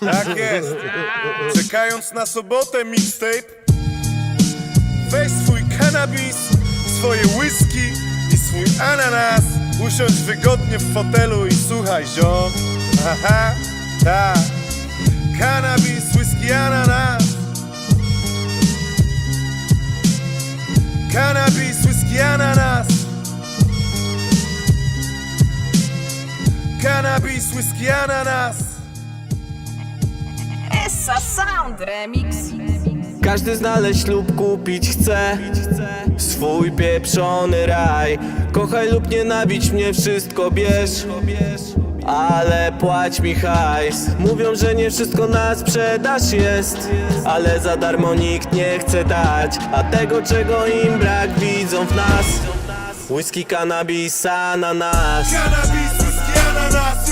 Tak jest. Czekając na sobotę mixtape, weź swój cannabis, swoje whisky i swój ananas. Usiądź wygodnie w fotelu i słuchaj, ziom. Aha, tak. Cannabis, whisky, ananas. Cannabis, whisky, ananas. Cannabis, whisky, ananas. Essa Sound Remix. Każdy znaleźć lub kupić chce Swój pieprzony raj. Kochaj lub nienawidź mnie, wszystko bierz ale płać mi hajs. Mówią, że nie wszystko na sprzedaż jest Ale za darmo nikt nie chce dać. A tego, czego im brak, widzą w nas. Whisky, cannabis, ananas Cannabis, whisky, ananas,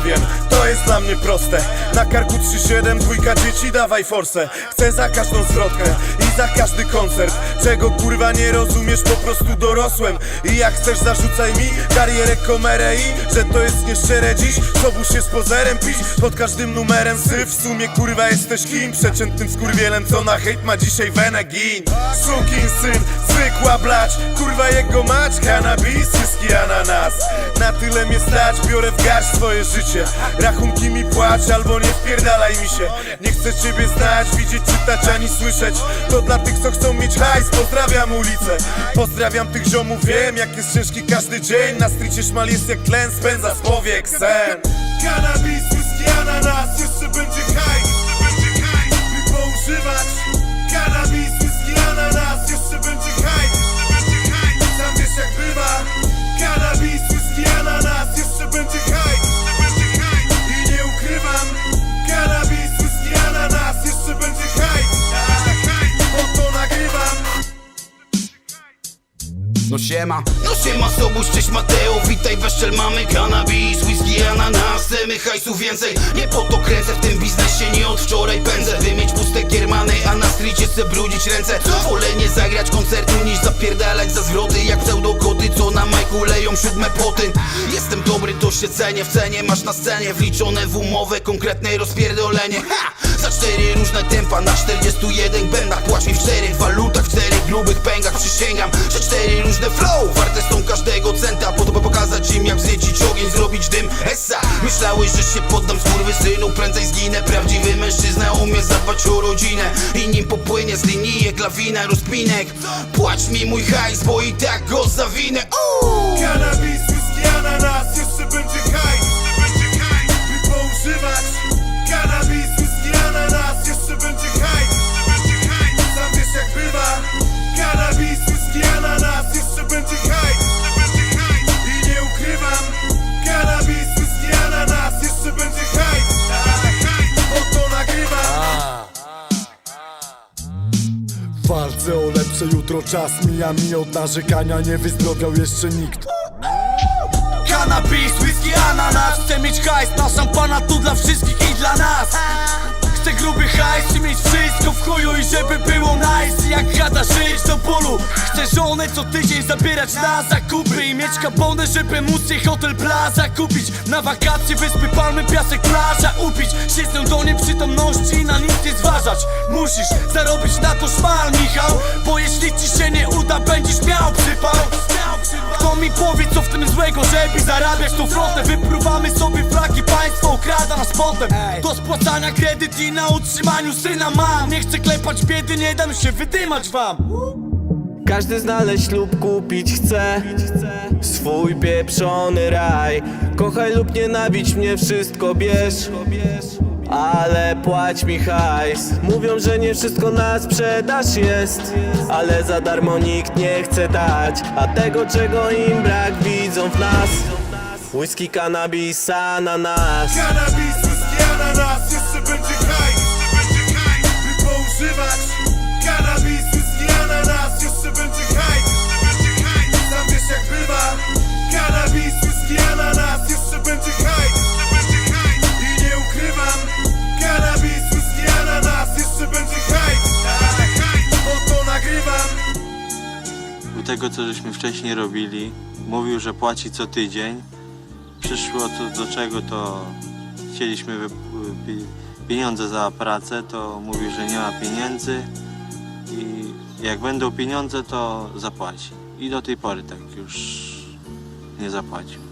pewien, to jest dla mnie proste. Na karku 3-7, dwójka dzieci, dawaj forsę. Chcę za każdą zwrotkę i za każdy koncert. Czego kurwa nie rozumiesz, po prostu dorosłem. I jak chcesz zarzucaj mi karierę komerę i Że to jest nieszczere dziś, zobóż się z pozerem pić Pod każdym numerem. Syf, w sumie kurwa jesteś kim? Przeciętnym skurwielem, co na hejt ma dzisiaj wenę gin Sukin syn, zwykła blać, kurwa jego mać Cannabis, whisky, ananas Na tyle mnie stać, biorę w garść swoje życie Rachunki mi płacz, albo nie wpierdalaj mi się. Nie chcę ciebie znać, widzieć, czytać ani słyszeć. To dla tych, co chcą mieć hajs, pozdrawiam ulicę. Pozdrawiam tych ziomów, wiem jak jest ciężki każdy dzień. Na stricie szmal jest jak tlen, spędza z powiek sen No siema, no siema Sobuś, cześć Mateo. Witaj weszczel, mamy cannabis, whisky, ananas Chcemy hajsu więcej, nie po to kręcę. W tym biznesie nie od wczoraj pędzę. By mieć puste kiermany, a na stricie chcę brudzić ręce. Wolę nie zagrać koncertu niż zapierdalać za zwroty. Jak pseudokoty, co na majku leją siódme poty. Jestem to się w cenie masz na scenie Wliczone w umowę, konkretne rozpierdolenie. Ha! Za cztery różne tempa na 41 będach Płacz mi w czterech walutach, w czterech grubych pęgach Przysięgam, że cztery różne flow Warte są każdego centa Po to by pokazać im jak wzniecić ogień, zrobić dym. Essa, myślałeś, że się poddam synu Prędzej zginę, prawdziwy mężczyzna umie zadbać o rodzinę I nim popłynie z linijek, lawina rozpinek. Płacz mi mój hajs, bo i tak go zawinę. Uuu. Cannabis, whisky, ananas, jeszcze będzie hajs. By poużywać Cannabis, whisky, ananas, jeszcze będzie hajs. Sam wiesz jak bywa. Cannabis, whisky, ananas, jeszcze będzie hajs. I nie ukrywam Cannabis, whisky, ananas, jeszcze będzie hajs. Bo to nagrywam walce o lepsze jutro czas. Mija mi od narzekania Nie wyzdrowiał jeszcze nikt Cannabis, whisky, ananas. Chcę mieć hajs na szampana tu dla wszystkich i dla nas. Chcę gruby hajs i mieć wszystko w chuju I żeby było nice. Jak chata żyć do bólu Chcę żonę co tydzień zabierać na zakupy I mieć kabonę, żeby móc jej hotel plaza kupić. Na wakacje wyspy palmy, piasek, plaża upić. Się do nieprzytomności na nic nie zważać. Musisz zarobić na to szmal, Michał Bo jeśli ci się nie uda, będziesz miał przypał mi powie co w tym złego, żeby zarabiać tą flotę. Wypruwamy sobie flaki, państwo ukrada nas potem. Do spłacania kredyt i na utrzymaniu syna mam. Nie chcę klepać biedy, nie dam się wydymać wam. Każdy znaleźć lub kupić chce Swój pieprzony raj. Kochaj lub nienawidź mnie, wszystko bierz ale płać mi hajs. Mówią, że nie wszystko na sprzedaż jest Ale za darmo nikt nie chce dać. A tego, czego im brak, widzą w nas. Whisky, cannabis, ananas whisky, ananas, tego, co żeśmy wcześniej robili. Mówił, że płaci co tydzień. Przyszło to do czego, to chcieliśmy pieniądze za pracę, to mówił, że nie ma pieniędzy i jak będą pieniądze, to zapłaci. I do tej pory tak już nie zapłacił.